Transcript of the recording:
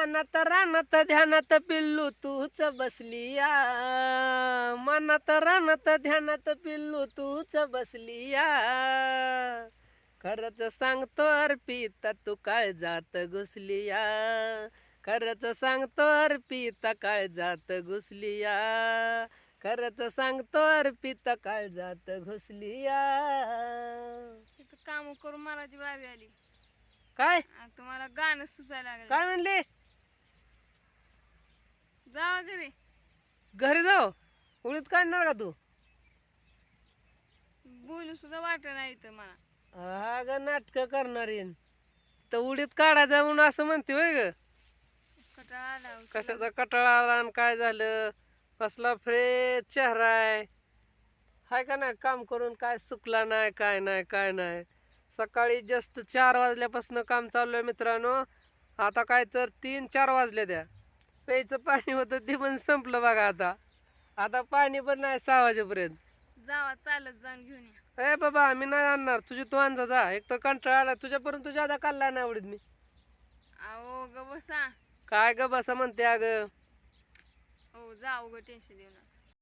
मनात रानात ध्यानात पिल्लू तूच बसलिया मनात रानात ध्यानात पिल्लू तूच बसलिया खरंच सांगतो अर्पिता तू काय जात घुसलिया खरंच सांगतो अर्पिता काय जात घुसलिया खरंच सांगतो अर्पिता काय जात घुसलिया काम करून मारायची बारी आली. काय? तुम्हाला गाणं सुचायला लागलं. काय म्हणले? जावा घरी. घरी जाऊ उडीत काढणार का तू? बोलू सुद्धा वाटत नाही इथं मला. हा ग नाटक करणार येईन तर उडीत काढायचं म्हणून असं म्हणते होय ग. कटाळा आला. कशाचा कटाळा आला आणि काय झालं? कसला फ्रेश चेहरा आहे. हाय का नाही? काम करून काय सुकला नाही काय नाही काय नाही. सकाळी जस्ट चार वाजल्यापासून काम चालू आहे मित्रांनो. आता काय तर तीन चार वाजले द्या. प्यायचं पाणी होतं ते पण संपलं बघा आता. आता पाणी पण नाही सहा वाजेपर्यंत. जावा चालत जाऊन घेऊन या. ए बाबा मी नाही आणणार. तुझी तू आणजा जा. एक तर कंटाळा आला. तुझ्यापर्यंत तुझ्या आता काढला नाही आवडत मी. अहो ग बसा. काय ग बसा म्हणते अग. हो जा टेन्शन देऊ नका.